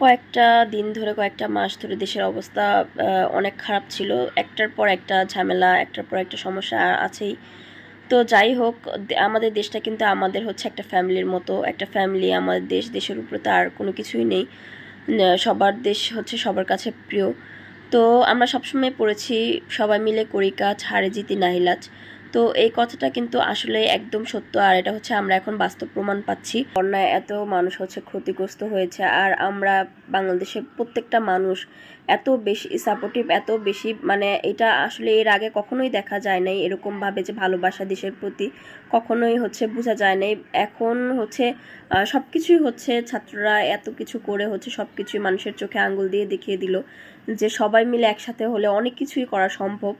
কয়েকটা দিন ধরে, কয়েকটা মাস ধরে দেশের অবস্থা অনেক খারাপ ছিল। একটার পর একটা ঝামেলা, একটার পর একটা সমস্যা আছেই। তো যাই হোক আমাদের দেশটা কিন্তু আমাদের হচ্ছে একটা ফ্যামিলির মতো। একটা ফ্যামিলি, আমাদের দেশ, দেশের উপরে তো আর কোনো কিছুই নেই। সবার দেশ হচ্ছে সবার কাছে প্রিয়। তো আমরা সবসময় পড়েছি, সবাই মিলে করি কাজ, হারে জিতি নাহিলাজ। তো এই কথাটা কিন্তু আসলে একদম সত্য আর এটা হচ্ছে আমরা এখন বাস্তব প্রমাণ পাচ্ছি। বন্যায় এত মানুষ হচ্ছে ক্ষতিগ্রস্ত হয়েছে আর আমরা বাংলাদেশের প্রত্যেকটা মানুষ এত বেশি সাপোর্টিভ এত বেশি মানে এটা আসলে এর আগে কখনোই দেখা যায় নাই এরকম ভাবে যে ভালোবাসা দেশের প্রতি কখনোই হচ্ছে বোঝা যায় নাই। এখন হচ্ছে আহ, সবকিছুই হচ্ছে ছাত্ররা এত কিছু করে হচ্ছে সবকিছুই মানুষের চোখে আঙ্গুল দিয়ে দেখিয়ে দিল যে সবাই মিলে একসাথে হলে অনেক কিছুই করা সম্ভব।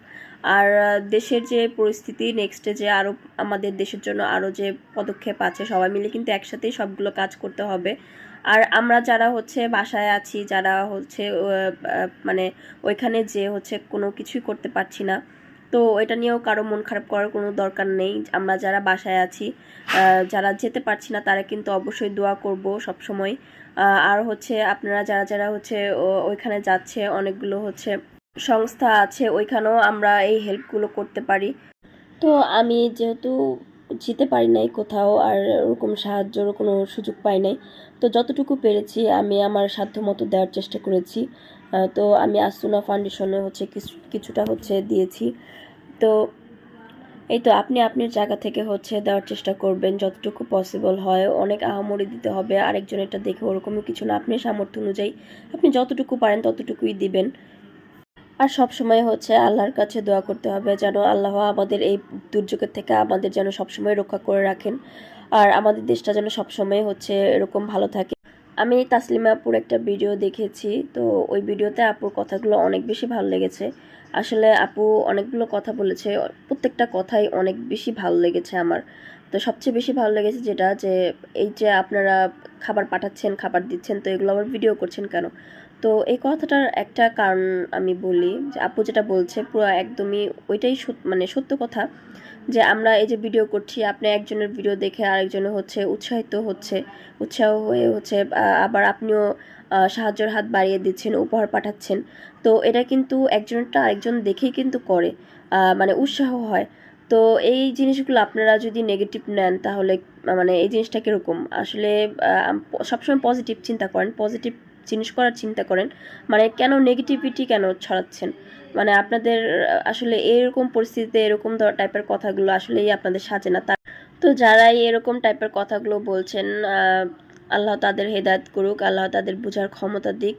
আর দেশের যে পরিস্থিতি নেক্সটে যে আরও আমাদের দেশের জন্য আরও যে পদক্ষেপ আছে, সবাই মিলে কিন্তু একসাথেই সবগুলো কাজ করতে হবে। আর আমরা যারা হচ্ছে বাসায় আছি, যারা হচ্ছে মানে ওইখানে যে হচ্ছে কোনো কিছুই করতে পারছি না, তো এটা নিয়েও কারও মন খারাপ করার কোনো দরকার নেই। আমরা যারা বাসায় আছি যারা যেতে পারছি না, তারা কিন্তু অবশ্যই দোয়া করব সব সময় আর হচ্ছে আপনারা যারা যারা হচ্ছে ওইখানে যাচ্ছে, অনেকগুলো হচ্ছে সংস্থা আছে, ওইখানেও আমরা এই হেল্পগুলো করতে পারি। তো আমি যেহেতু যেতে পারি নাই কোথাও আর ওরকম সাহায্যর কোনো সুযোগ পাই নাই, তো যতটুকু পেরেছি আমি আমার সাধ্য মতো দেওয়ার চেষ্টা করেছি। তো আমি আসুনা ফাউন্ডেশনে হচ্ছে কিছু, কিছুটা হচ্ছে দিয়েছি। তো এই তো আপনি আপনার জায়গা থেকে হচ্ছে দেওয়ার চেষ্টা করবেন যতটুকু পসিবল হয়। অনেক আহামরি দিতে হবে আরেকজন এটা দেখে ওরকমই কিছু না। আপনার সামর্থ্য অনুযায়ী আপনি যতটুকু পারেন ততটুকুই দিবেন। আর সব সময় হচ্ছে আল্লাহর কাছে দোয়া করতে হবে যেন আল্লাহ আমাদের এই দুর্যোগের থেকে আমাদের যেন সবসময় রক্ষা করে রাখেন আর আমাদের দেশটা যেন সবসময় হচ্ছে এরকম ভালো থাকে। আমি তাসলিমা আপুর একটা ভিডিও দেখেছি, তো ওই ভিডিওতে আপুর কথাগুলো অনেক বেশি ভালো লেগেছে। আসলে আপু অনেকগুলো কথা বলেছে, প্রত্যেকটা কথাই অনেক বেশি ভালো লেগেছে আমার। তো সবচেয়ে বেশি ভালো লেগেছে যেটা যে, এই যে আপনারা খাবার পাঠাচ্ছেন, খাবার দিচ্ছেন, তো এগুলো আবার ভিডিও করছেন কেন? তো এই কথাটার একটা কারণ আমি বলি, যে আপু যেটা বলছে পুরো একদমই ওইটাই মানে সত্য কথা, যে আমরা এই যে ভিডিও করছি, আপনি একজনের ভিডিও দেখে আরেকজনের হচ্ছে উৎসাহিত হচ্ছে, উৎসাহ হয়ে হচ্ছে আবার আপনিও সাহায্যের হাত বাড়িয়ে দিচ্ছেন, উপহার পাঠাচ্ছেন। তো এটা কিন্তু একজনটা আরেকজন দেখেই কিন্তু করে মানে উৎসাহ হয়। তো এই জিনিসগুলো আপনারা যদি নেগেটিভ নেন, তাহলে মানে এই জিনিসটা কীরকম? আসলে সবসময় পজিটিভ চিন্তা করেন পজিটিভ জিনিস করার চিন্তা করেন মানে কেন নেগেটিভিটি কেন ছড়াচ্ছেন? মানে আপনাদের আসলে এরকম পরিস্থিতিতে এরকম টাইপের কথাগুলো আসলেই আপনাদের সাজে না। তা- তো যারাই এরকম টাইপের কথাগুলো বলছেন আল্লাহ তাদের হেদায়ত করুক, আল্লাহ তাদের বোঝার ক্ষমতা দিক।